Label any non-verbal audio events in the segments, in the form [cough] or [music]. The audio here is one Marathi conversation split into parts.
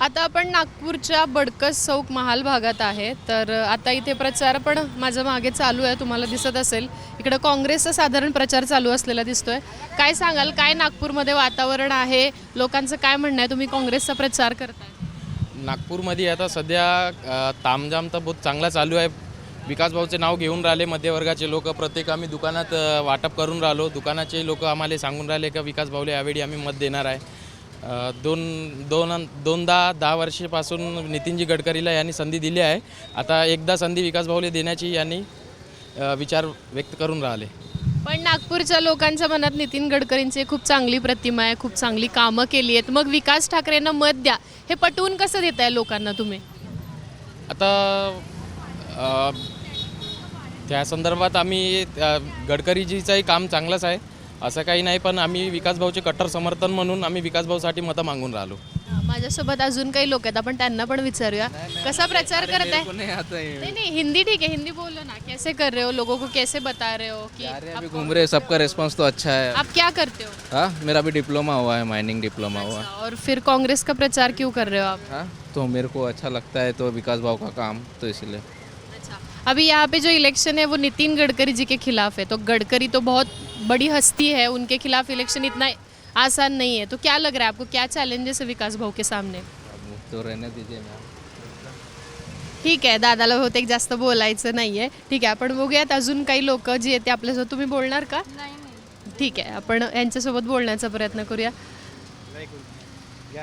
आता आपण नागपूरच्या बडकस चौक महाल भागात आहे. तर आता इथे प्रचार पण माझं मागे चालू आहे तुम्हाला दिसत असेल. इकडं काँग्रेसचा साधारण प्रचार चालू असलेला दिसतोय. काय सांगाल? काय नागपूरमध्ये वातावरण आहे? लोकांचं काय म्हणणं आहे? तुम्ही काँग्रेसचा प्रचार करताय. नागपूरमध्ये आता सध्या तामजाम तर बहुत चांगला चालू आहे. विकास भाऊचे नाव घेऊन राहिले मध्यवर्गाचे लोक. प्रत्येक आम्ही दुकानात वाटप करून राहिलो. दुकानाचे लोक आम्हाला सांगून राहिले का विकासभाऊला यावेळी आम्ही मत देणार आहे. दोन दोन दोनदा दहा वर्षापासून नितीनजी गडकरीला यांनी संधी दिली आहे. आता एकदा संधी विकास भाऊला देण्याची यांनी विचार व्यक्त करून राहिले. पण नागपूरच्या लोकांच्या मनात नितीन गडकरींची खूप चांगली प्रतिमा आहे खूप चांगली कामं केली आहेत. मग विकास ठाकरेंना मत द्या. हे पटवून कसं देताय लोकांना तुम्ही? आता त्या संदर्भात आम्ही गडकरीजीचंही काम चांगलंच आहे. असं काही नाही पण आम्ही विकासभाऊचे कट्टर समर्थन म्हणून आम्ही विकासभाऊसाठी मतं मागून राहिलो. माझ्यासोबत अजून काही लोक आहेत आपण त्यांना पण विचारूया. कसा प्रचार करत आहे नहीं नहीं हिंदी ठीक है हिंदी बोलो ना. कैसे कर रहे हो? लोगों को कैसे बता रहे हो कि अभी घूम रहे सबका रिस्पांस तो अच्छा है। आप क्या करते हो? हाँ मेरा भी डिप्लोमा हुआ है माइनिंग डिप्लोमा हुआ। है और फिर कांग्रेस का प्रचार क्यों कर रहे हो आप? हाँ तो मेरे को अच्छा लगता है तो विकास भाव का काम तो इसलिए। अच्छा अभी यहाँ पे जो इलेक्शन है वो नितिन गडकरी जी के खिलाफ है तो गडकरी तो बहुत बड़ी हस्ती है उनके खिलाफ इलेक्शन इतना आसान नहीं है। तो क्या लग रहा है आपको क्या चैलेंजेस है विकास भाऊ के सामने? तो रहने दीजिए मैम ठीक आहे दादाला बहुतेक जास्त बोलायचं नाही आहे ठीक आहे आपण बघूयात अजून काही लोक जी आहेत ते आपल्यासोबत. तुम्ही बोलणार का? ठीक आहे आपण यांच्यासोबत बोलण्याचा प्रयत्न करूया.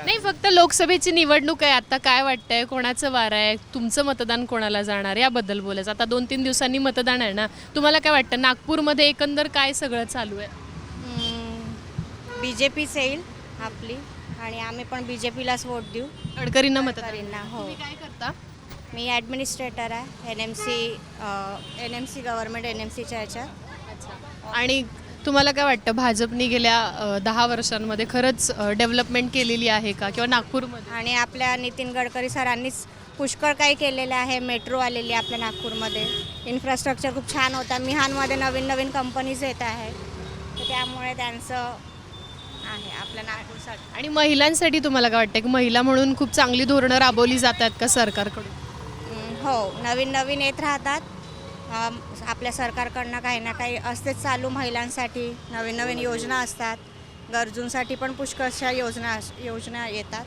नाही फक्त लोकसभेची निवडणूक आहे. आता काय वाटतंय? कोणाचं वार आहे? तुमचं मतदान कोणाला जाणार? याबद्दल बोलायचं. आता दोन तीन दिवसांनी मतदान आहे ना? तुम्हाला काय वाटतं? नागपूरमध्ये एकंदर काय सगळं चालू आहे? बी जे पीच येईल आपली. आणि आम्ही पण बी जे पीलाच वोट देऊ. गडकरींना मतदान. गडकरींना, हो. तुम्ही काय करता? मी ॲडमिनिस्ट्रेटर आहे. N M C N M C government N M सीच्या ह्याच्यात. आणि तुम्हाला काय वाटतं भाजपने गेल्या अ, दहा वर्षांमध्ये खरंच डेव्हलपमेंट केलेली आहे का किंवा नागपूरमध्ये? आणि आपल्या नितीन गडकरी सरांनीच पुष्कळ काही केलेलं आहे मेट्रो आलेली आहे आपल्या नागपूरमध्ये. इन्फ्रास्ट्रक्चर खूप छान होतं. मिहानमध्ये नवीन नवीन कंपनीज येत आहे. तर त्यामुळे त्यांचं आहे आपल्या नागपूरसाठी. आणि महिलांसाठी तुम्हाला काय वाटतं की महिला म्हणून खूप चांगली धोरणं राबवली जातात का सरकारकडून? हो. नवीन नवीन येत राहतात. आपल्या सरकारकडनं काही ना काही असतेच चालू महिलांसाठी. नवीन नवीन योजना असतात. गरजूंसाठी पण पुष्कळशा योजना अस- योजना येतात.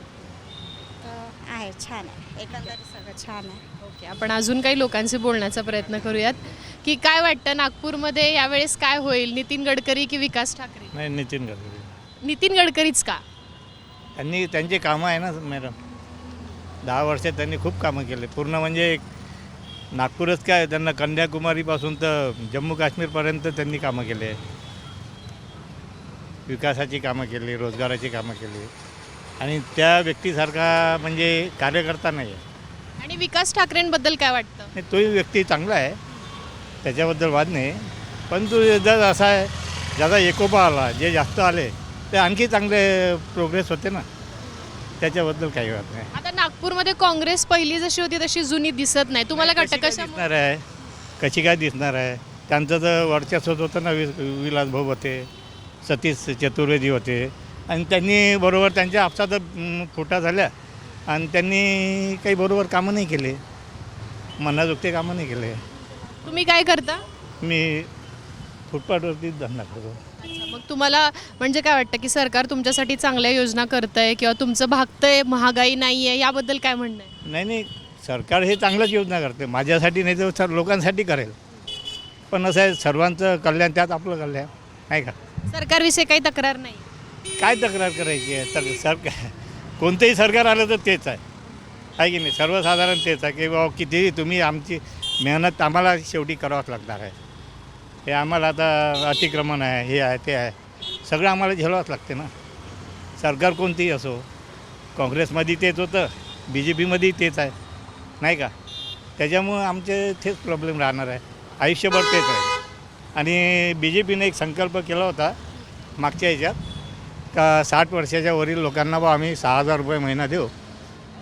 तर आहे छान आहे. एकंदरीत सगळं छान आहे. ओके आपण अजून काही लोकांशी बोलण्याचा प्रयत्न करूयात. की काय वाटतं नागपूरमध्ये यावेळेस काय होईल? नितीन गडकरी की विकास ठाकरे? नाही नितीन गडकरी. नितीन गडकरीच का? त्यांनी त्यांची कामं आहे ना मॅडम. दहा वर्षात त्यांनी खूप कामं केले. पूर्ण म्हणजे नागपूरच काय त्यांना कन्याकुमारीपासून तर जम्मू काश्मीरपर्यंत त्यांनी कामं केले. विकासाची कामं केली रोजगाराची कामं केली. आणि त्या व्यक्तीसारखा म्हणजे कार्यकर्ता नाही. आहे आणि विकास ठाकरेंबद्दल काय वाटतं? नाही, तोही व्यक्ती चांगला आहे. त्याच्याबद्दल वाद नाही. परंतु जर असा आहे ज्याचा एकोपा आला जे जास्त आले ते आणखी चांगले प्रोग्रेस होते ना. त्याच्याबद्दल काही वाद नाही. नागपूरमध्ये काँग्रेस पहिली जशी होती तशी जुनी दिसत नाही. तुम्हाला काय वाटतं काय दिसणार आहे? कशी काय दिसणार आहे? त्यांचं तर वर्चस्व होतं ना वि विलास भाऊ होते सतीश चतुर्वेदी होते. आणि त्यांनी बरोबर त्यांच्या आपसात फुटा झाल्या. आणि त्यांनी काही बरोबर कामं नाही केले. मनाजोगते कामं नाही केले. तुम्ही काय करता? मी फुटपाथवरतीच धंदा करतो. मग तुम्हाला म्हणजे काय वाटतं की सरकार तुमच्यासाठी चांगल्या योजना करतंय किंवा तुमचं भागतंय महागाई नाही आहे याबद्दल काय म्हणणं आहे? नाही नाही सरकार हे चांगलंच योजना करते. माझ्यासाठी नाही तर सर लोकांसाठी करेल. पण असं आहे सर्वांचं कल्याण त्यात आपलं कल्याण. नाही का? सरकारविषयी काही तक्रार नाही? काय तक्रार करायची आहे? तर सरकार कोणतंही सरकार आलं तर तेच आहे. आहे की नाही? सर्वसाधारण तेच आहे की बाबा कितीही तुम्ही आमची मेहनत आम्हाला शेवटी करावंच लागणार आहे. हे आम्हाला आता अतिक्रमण आहे हे आहे ते आहे. सगळं आम्हाला झेलावंच लागते ना. सरकार कोणतीही असो काँग्रेसमध्ये तेच होतं बी जे पीमध्येही तेच आहे नाही का? त्याच्यामुळं आमचे तेच प्रॉब्लेम राहणार आहे. आयुष्यभर तेच आहे. आणि बी जे पीने एक संकल्प केला होता मागच्या ह्याच्यात का साठ वर्षाच्या वरील लोकांना बा आम्ही सहा हजार रुपये महिना देऊ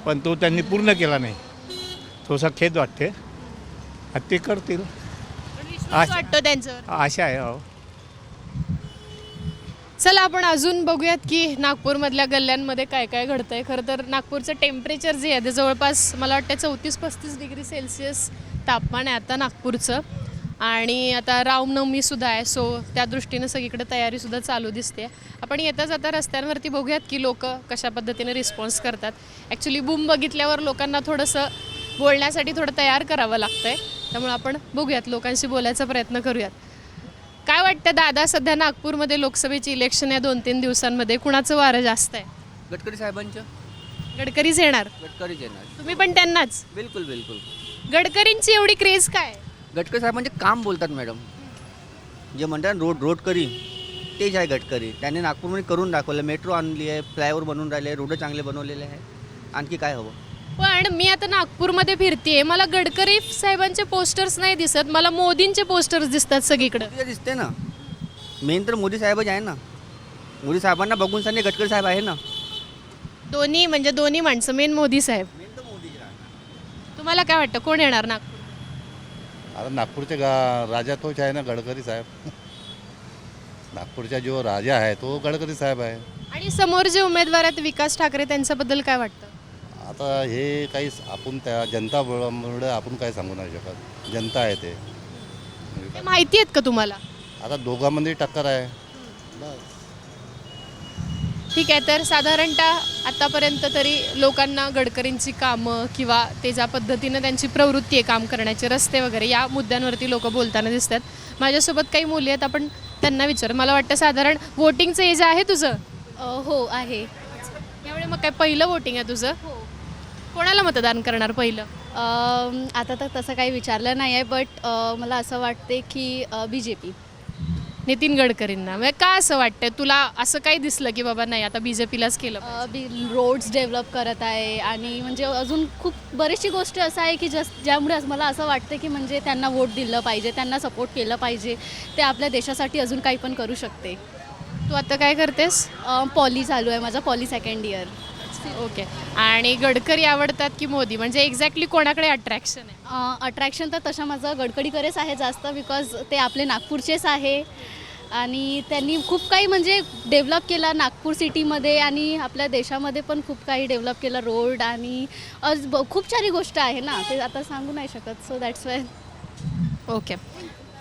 पण तो त्यांनी पूर्ण केला नाही. थोडासा खेद वाटते. ते करतील. विश्वास वाटतो त्यांच्यावर. आशा आहे हो. चला आपण अजून बघूयात की नागपूरमधल्या गल्ल्यांमध्ये काय काय घडतंय. खरं तर नागपूरचं टेम्परेचर जे आहे ते जवळपास मला वाटतं चौतीस पस्तीस डिग्री सेल्सिअस तापमान आहे आता नागपूरचं. आणि आता रामनवमी सुद्धा आहे सो त्या दृष्टीनं सगळीकडे तयारीसुद्धा चालू दिसते. आपण येता जाता रस्त्यांवरती बघूयात की लोक कशा पद्धतीने रिस्पॉन्स करतात. ॲक्च्युली बूम बघितल्यावर लोकांना थोडंसं बोलण्यासाठी थोडं तयार करावं लागतंय. त्यामुळे आपण बघूयात लोकांशी बोलायचा प्रयत्न करूयात. काय वाटतं दादा सध्या नागपूरमध्ये लोकसभेची इलेक्शन आहे दोन तीन दिवसांमध्ये कुणाचं वारं जास्त आहे? गडकरी साहेबांच्या गडकरीच येणार. गडकरीच येणार. तुम्ही पण त्यांनाच? बिलकुल बिलकुल. गडकरींची एवढी क्रेज काय गडकरी साहेबांचे काम बोलतात मॅडम जे म्हणतात रोड रोड करी तेच आहे गडकरी. त्यांनी नागपूरमध्ये करून दाखवलं. मेट्रो आणली आहे फ्लायओव्हर बनवून राहिले रोड चांगले बनवलेले आहे. आणखी काय हवं? पण मी आता नागपूरमध्ये फिरतेय. मला गडकरी साहेबांचे पोस्टर्स नाही दिसत मला मोदींचे पोस्टर्स दिसतात सगळीकडे. दिसते ना. मेन तर मोदी साहेबच आहे ना. मोदी साहेबांना बघून सांगणे गडकरी साहेब आहे ना. दोन्ही म्हणजे दोन्ही माणसं मेन मोदी साहेब. मेन तर मोदी तुम्हाला काय वाटतं कोण येणार नागपूर? आता नागपूरचे गा राजा तोच आहे ना गडकरी साहेब. [laughs] नागपूरचा जो राजा आहे तो गडकरी साहेब आहे. आणि समोर जे उमेदवार आहेत विकास ठाकरे त्यांच्याबद्दल काय वाटतं? आता हे काही आपण त्या जनता मुळे आपण काय सांगू नाही शकत. जनता आहे ते. ते माहिती आहेत का तुम्हाला? आता दोघांमध्ये टक्कर आहे. बस ठीक आहे तर साधारणतः आतापर्यंत तरी लोकांना गडकरींची कामं किंवा ते ज्या पद्धतीनं त्यांची प्रवृत्ती आहे काम करण्याचे रस्ते वगैरे या मुद्द्यांवरती लोक बोलताना दिसतात. माझ्यासोबत काही मुली आहेत आपण त्यांना विचार. मला वाटतं साधारण वोटिंगचं एज आहे तुझं? हो आहे. यावेळी मग काय पहिलं वोटिंग आहे तुझं? कोणाला मतदान करणार पहिलं? आता तर तसं काही विचारलं नाही आहे बट मला असं वाटते की बी जे पी नितीन गडकरींना. म्हणजे का असं वाटतं तुला असं काही दिसलं की बाबा नाही आता बी जे पीलाच केलं पाहिजे? बी रोड्स डेव्हलप करत आहे आणि म्हणजे अजून खूप बरेचशी गोष्टी असं आहे की जस ज्यामुळे असं- मला असं वाटतं की म्हणजे त्यांना वोट दिलं पाहिजे त्यांना सपोर्ट केलं पाहिजे ते आपल्या देशासाठी अजून काही पण करू शकते. तू आता काय करतेस? पॉली चालू आहे माझा पॉली सेकंड इयर ओके. आणि गडकरी आवडतात की मोदी? म्हणजे एक्झॅक्टली कोणाकडे अट्रॅक्शन आहे? अट्रॅक्शन तर तशा माझं गडकडीकडेच आहे जास्त बिकॉज ते आपले नागपूरचेच आहे. आणि त्यांनी खूप काही म्हणजे डेव्हलप केला नागपूर सिटीमध्ये आणि आपल्या देशामध्ये पण खूप काही डेव्हलप केलं रोड आणि अज ब- खूप सारी गोष्ट आहे ना. ते आता सांगू नाही शकत so that's why okay.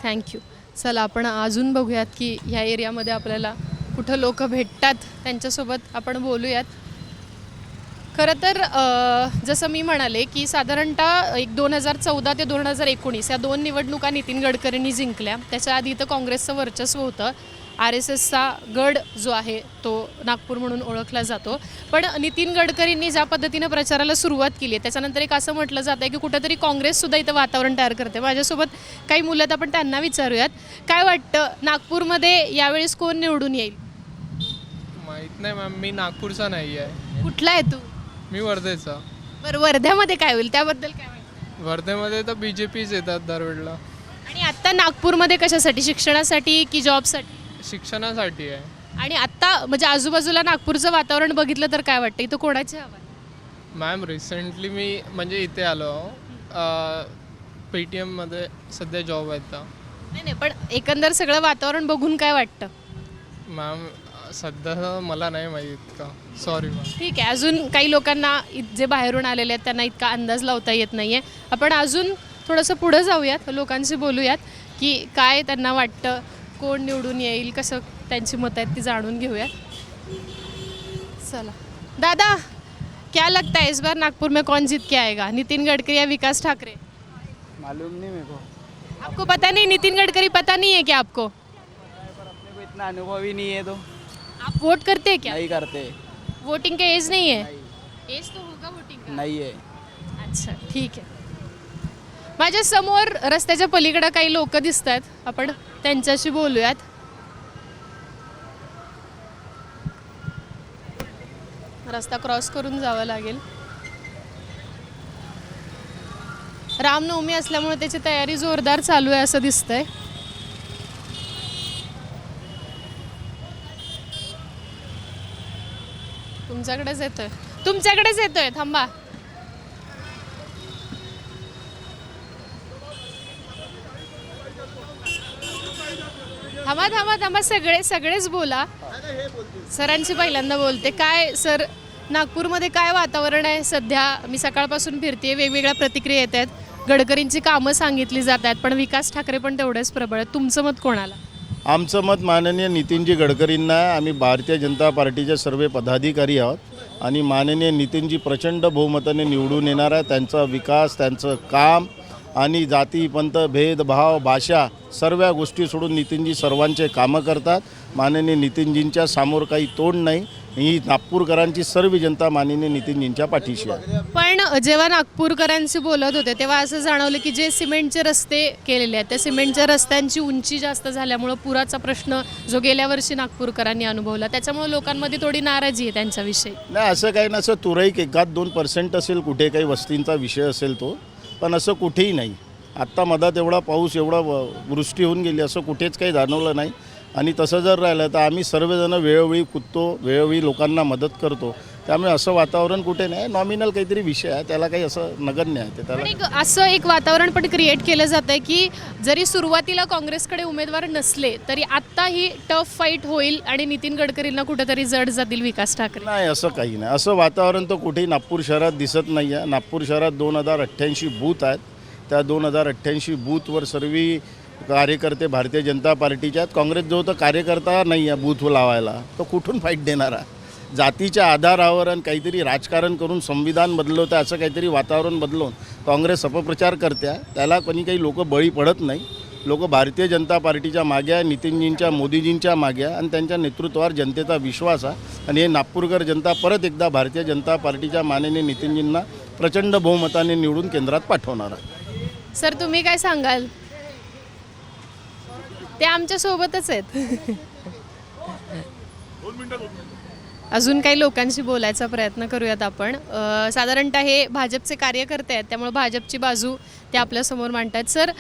Thank you चला आपण अजून बघूयात की ह्या एरियामध्ये आपल्याला कुठं लोक भेटतात त्यांच्यासोबत आपण बोलूयात. खरं तर जसं मी म्हणाले की साधारणतः एक दोन हजार चौदा ते दोन हजार एकोणीस या दोन निवडणुका नितीन गडकरींनी जिंकल्या. त्याच्या आधी इथं काँग्रेसचं वर्चस्व होतं. आर एस एसचा गड जो आहे तो नागपूर म्हणून ओळखला जातो. पण नितीन गडकरींनी ज्या पद्धतीनं प्रचाराला सुरुवात केली आहे त्याच्यानंतर एक असं म्हटलं जातं आहे की कुठंतरी काँग्रेससुद्धा इथं वातावरण तयार करते. माझ्यासोबत काही मुलं आहेत आपण त्यांना विचारूयात. काय वाटतं नागपूरमध्ये यावेळेस कोण निवडून येईल? माहीत नाही मॅम. मी नागपूरचा नाही आहे कुठला आहे तू? मी वर्धेचा. बरं वर्ध्यामध्ये काय होईल? त्याबद्दल काय वाटतं वर्धेमध्ये तर बी जे पीच येतात दरवेळेला. आणि आत्ता नागपूरमध्ये कशासाठी? शिक्षणासाठी की जॉबसाठी? शिक्षणासाठी आहे. आणि आत्ता म्हणजे आजूबाजूला नागपूरचं वातावरण बघितलं तर काय वाटतं? इथं कोणाची हवा आहे? मॅम रिसेंटली मी म्हणजे इथे आलो. पे टी एममध्ये सध्या जॉब आहे आता नाही नाही पण एकंदर सगळं वातावरण बघून काय वाटतं? मॅम सध्या मला नाही माहीत का सॉरी ठीक आहे अजून काही लोकांना इत- जे बाहेरून आलेले आहेत त्यांना इतका अंदाज लावता येत नाही आहे आपण अजून थोडंसं पुढं जाऊयात लोकांशी बोलूयात की काय त्यांना वाटतं कोण निवडून येईल कसं त्यांची मतं आहेत ती जाणून घेऊयात. चला. दादा क्या लगता है इस बार नागपुर में कौन जीत के आएगा? नितिन गडकरी या विकास ठाकरे? मालूम नहीं मेरे को। आपको पता नहीं नितिन गडकरी पता नहीं है क्या आपको? अपने को इतना अनुभव ही नहीं है तो। आप वोट करते हैं क्या? नहीं करते। वोटिंग का एज नहीं है? एज तो होगा वोटिंग का। नहीं है। अच्छा ठीक आहे माझ्यासमोर रस्त्याच्या पलीकडे काही लोक दिसत आहेत आपण त्यांच्याशी बोलूयात. रस्ता क्रॉस करून जावं लागेल. रामनवमी असल्यामुळे त्याची तयारी जोरदार चालू आहे असं दिसतंय. तुमच्याकडेच येतोय. तुमच्याकडेच येतोय. थांबा. थांबा थांबा थांबा. सगळे सगळेच बोला. सरांशी पहिल्यांदा बोलते. काय सर नागपूरमध्ये काय वातावरण आहे? सध्या मी सकाळपासून फिरते वेगवेगळ्या प्रतिक्रिया येत आहेत. गडकरींची कामं सांगितली जात आहेत पण विकास ठाकरे पण तेवढेच प्रबळ आहेत. तुमचं मत कोणाला? आमचं मत माननीय नितीनजी गडकरींना आहे. आम्ही भारतीय जनता पार्टीचे सर्व पदाधिकारी आहोत आणि माननीय नितीनजी प्रचंड बहुमताने निवडून येणार आहे. त्यांचा विकास त्यांचं काम आणि जाती पंत भेदभाव भाषा सर्व गोष्टी सोडून नितीनजी सर्वांचे कामं करतात. माननीय नितीनजींच्या समोर काही तोंड नाही. ही नागपूरकरांची सर्व जनता माननीय नितीनजींच्या पाठीशी आहे. पण जेव्हा नागपूरकरांशी बोलत होते तेव्हा असं जाणवलं की जे सिमेंटचे रस्ते केलेले आहेत त्या सिमेंटच्या रस्त्यांची उंची जास्त झाल्यामुळं पुराचा प्रश्न जो गेल्या वर्षी नागपूरकरांनी अनुभवला त्याच्यामुळे लोकांमध्ये थोडी नाराजी आहे त्यांच्याविषयी. नाही असं काही नसं तुरळक एकात दोन पर्सेंट असेल कुठे काही वस्तींचा विषय असेल तो पण असं कुठेही नाही. आत्ता मधात एवढा पाऊस एवढा वृष्टी होऊन गेली असं कुठेच काही जाणवलं नाही. आणि तसं जर राहिलं तर आम्ही सर्वजण वेळोवेळी कुदतो वेळोवेळी लोकांना मदत करतो. त्यामुळे असं वातावरण कुठे नाही. नॉमिनल काहीतरी विषय आहे. त्याला काही असं नगण्य आहे ते. त्याला असं एक वातावरण पण क्रिएट केलं जात आहे की जरी सुरुवातीला काँग्रेसकडे उमेदवार नसले तरी आत्ता ही टफ फाईट होईल आणि नितीन गडकरींना कुठेतरी जड जातील विकास ठाकरे. नाही असं काही नाही. असं वातावरण तर कुठेही नागपूर शहरात दिसत नाही आहे नागपूर शहरात दोन हजार अठ्ठ्याऐंशी बूथ आहेत. त्या दोन हजार अठ्ठ्याऐंशी बूथवर सर्व कार्यकर्ते भारतीय जनता पार्टीचे आहेत. काँग्रेस जो तर कार्यकर्ता नाही आहे बूथ लावायला. तो कुठून फाईट देणार आहे? जातीच्या आधारावर आणि काहीतरी राजकारण करून संविधान बदलवतं असं काहीतरी वातावरण बदलवून काँग्रेस अपप्रचार करते त्याला कोणी काही लोक बळी पडत नाही. लोक भारतीय जनता पार्टीच्या मागे आहे नितीनजींच्या मोदीजींच्या मागे आहे आणि त्यांच्या नेतृत्वावर जनतेचा विश्वास आहे. आणि हे नागपूरकर जनता परत एकदा भारतीय जनता पार्टीच्या मानेने नितीनजींना प्रचंड बहुमताने निवडून केंद्रात पाठवणार आहे. सर तुम्ही काय सांगाल? ते आमच्या सोबतच आहेत. अजून काही लोकांशी बोलायचा प्रयत्न करूयात आपण. अ, साधारणतः हे भाजपचे कार्यकर्ते आहेत त्यामुळे भाजपची बाजू ते आपल्यासमोर मांडतात सर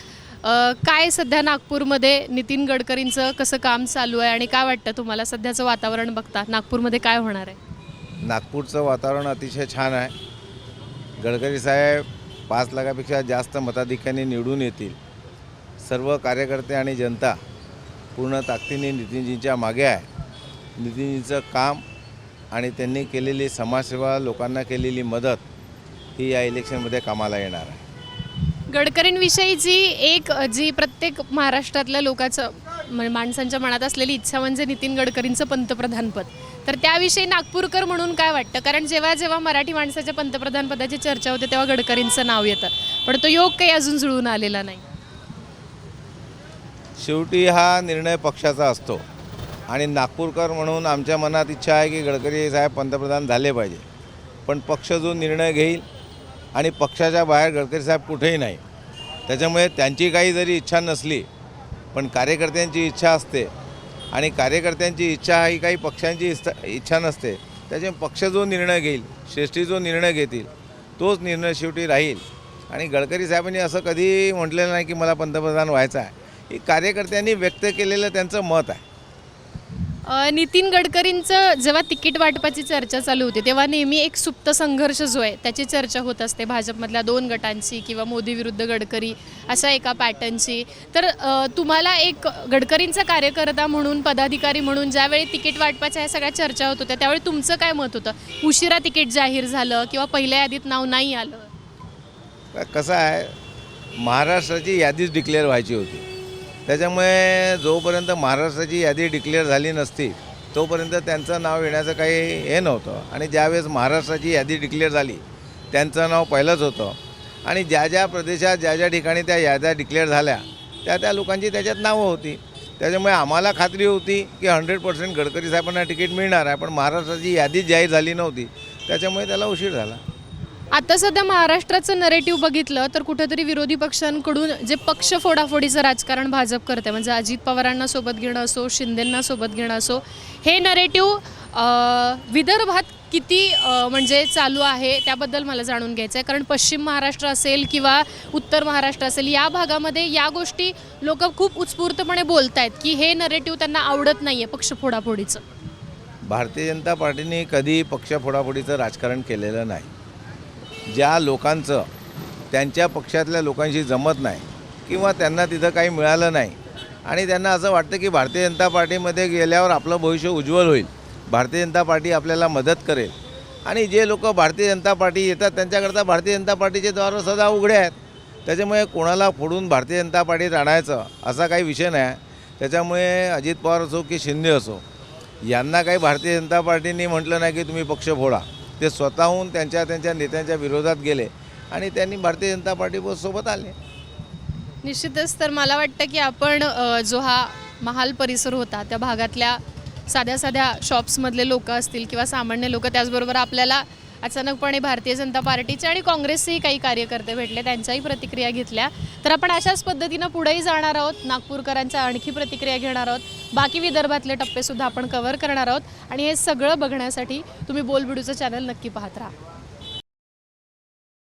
अ, काय सध्या नागपूरमध्ये नितीन गडकरींचं कसं काम चालू आहे आणि काय वाटतं तुम्हाला? सध्याचं वातावरण बघता नागपूरमध्ये काय होणार आहे? नागपूरचं वातावरण अतिशय छान आहे. गडकरी साहेब पाच लाखापेक्षा जास्त मताधिक्याने निवडून येतील. सर्व कार्यकर्ते आणि जनता पूर्ण ताकदीने नितीनजींच्या मागे आहे. नितीनजींचं काम आणि त्यांनी केलेली समाजसेवा लोकांना केलेली मदत ही या इलेक्शनमध्ये कामाला येणार आहे. गडकरींविषयी जी एक जी प्रत्येक महाराष्ट्रातल्या लोकांचं म्हणजे माणसांच्या मनात असलेली इच्छा म्हणजे नितीन गडकरींचं पंतप्रधानपद तर त्याविषयी नागपूरकर म्हणून काय वाटतं? कारण जेव्हा जेव्हा मराठी माणसाच्या पंतप्रधानपदाची चर्चा होते तेव्हा गडकरींचं नाव येतं. पण तो योग काही अजून जुळून आलेला नाही. शेवटी हा निर्णय पक्षाचा असतो. आणि नागपूरकर म्हणून आमच्या मनात इच्छा आहे की गडकरी साहेब पंतप्रधान झाले पाहिजे. पण पक्ष जो निर्णय घेईल आणि पक्षाच्या बाहेर गडकरी साहेब कुठेही नाही त्याच्यामुळे त्यांची काही जरी इच्छा नसली पण कार्यकर्त्यांची इच्छा असते. आणि कार्यकर्त्यांची इच्छा ही काही पक्षांची इच्छा नसते. त्याच्यामुळे पक्ष जो निर्णय घेईल श्रेष्ठी जो निर्णय घेतील तोच निर्णय शेवटी राहील. आणि गडकरी साहेबांनी असं कधी म्हटलेलं नाही की मला पंतप्रधान व्हायचं आहे. कार्यकर्त्यांनी व्यक्त केलेलं त्यांचं मत आहे. नितीन गडकरींचं जेव्हा तिकीट वाटपाची चर्चा चालू होती तेव्हा नेहमी एक सुप्त संघर्ष जो आहे त्याची चर्चा होत असते. भाजपमधल्या दोन गटांची किंवा मोदी विरुद्ध गडकरी अशा एका पॅटर्नची तर तुम्हाला एक गडकरींचा कार्यकर्ता म्हणून पदाधिकारी म्हणून ज्यावेळी तिकीट वाटपाच्या ह्या सगळ्या चर्चा होत होत्या त्यावेळी तुमचं काय मत होतं? उशिरा तिकीट जाहीर झालं किंवा पहिल्या यादीत नाव नाही आलं? कसं आहे महाराष्ट्राची यादीच डिक्लेअर व्हायची होती. त्याच्यामुळे जोपर्यंत महाराष्ट्राची यादी डिक्लेअर झाली नसती तोपर्यंत त्यांचं नाव येण्याचं काही हे नव्हतं. आणि ज्यावेळेस महाराष्ट्राची यादी डिक्लेअर झाली त्यांचं नाव पहिलंच होतं. आणि ज्या ज्या प्रदेशात ज्या ज्या ठिकाणी त्या याद्या डिक्लेअर झाल्या त्या त्या लोकांची त्याच्यात नावं होती. त्याच्यामुळे आम्हाला खात्री होती की हंड्रेड पर्सेंट गडकरी साहेबांना तिकीट मिळणार आहे पण महाराष्ट्राची यादीच जाहीर झाली नव्हती. त्याच्यामुळे त्याला उशीर झाला. आता सध्या महाराष्ट्राचं नरेटिव्ह बघितलं तर कुठेतरी विरोधी पक्षांकडून जे पक्ष फोडाफोडीचं राजकारण भाजप करते म्हणजे अजित पवारांना सोबत घेणं असो शिंदेंना सोबत घेणं असो हे नरेटिव्ह विदर्भात किती म्हणजे चालू आहे त्याबद्दल मला जाणून घ्यायचं आहे कारण पश्चिम महाराष्ट्र असेल किंवा उत्तर महाराष्ट्र असेल या भागामध्ये या गोष्टी लोक खूप उत्स्फूर्तपणे बोलत आहेत की हे नरेटिव्ह त्यांना आवडत नाही आहे पक्ष फोडाफोडीचं. भारतीय जनता पार्टीने कधी पक्ष फोडाफोडीचं राजकारण केलेलं नाही. ज्या लोकांचं त्यांच्या पक्षातल्या लोकांशी जमत नाही किंवा त्यांना तिथं काही मिळालं नाही आणि त्यांना असं वाटतं की भारतीय जनता पार्टीमध्ये गेल्यावर आपलं भविष्य उज्ज्वल होईल भारतीय जनता पार्टी आपल्याला मदत करेल. आणि जे लोक भारतीय जनता पार्टी येतात त्यांच्याकरता भारतीय जनता पार्टीचे द्वार सदा उघडे आहेत. त्याच्यामुळे कोणाला फोडून भारतीय जनता पार्टीत आणायचं असा काही विषय नाही. त्याच्यामुळे अजित पवार असो की शिंदे असो यांना काही भारतीय जनता पार्टीने म्हटलं नाही की तुम्ही पक्ष फोडा. ते स्वतःहून त्यांच्या त्यांच्या नेत्यांच्या विरोधात गेले आणि त्यांनी भारतीय जनता पार्टीसोबत आले. निश्चितच तर मला वाटतं की आपण जो हा महाल परिसर होता त्या भागातल्या साध्या साध्या शॉप्समधले लोक असतील किंवा सामान्य लोक त्याचबरोबर आपल्याला अचानकपणे भारतीय जनता पार्टीचे आणि काँग्रेसचेही काही कार्यकर्ते भेटले त्यांच्याही प्रतिक्रिया घेतल्या. तर आपण अशाच पद्धतीनं पुढेही जाणार आहोत. नागपूरकरांच्या आणखी प्रतिक्रिया घेणार आहोत. बाकी विदर्भातले टप्पेसुद्धा आपण कव्हर करणार आहोत. आणि हे सगळं बघण्यासाठी तुम्ही बोलबिडूचं चॅनल नक्की पाहत राहा.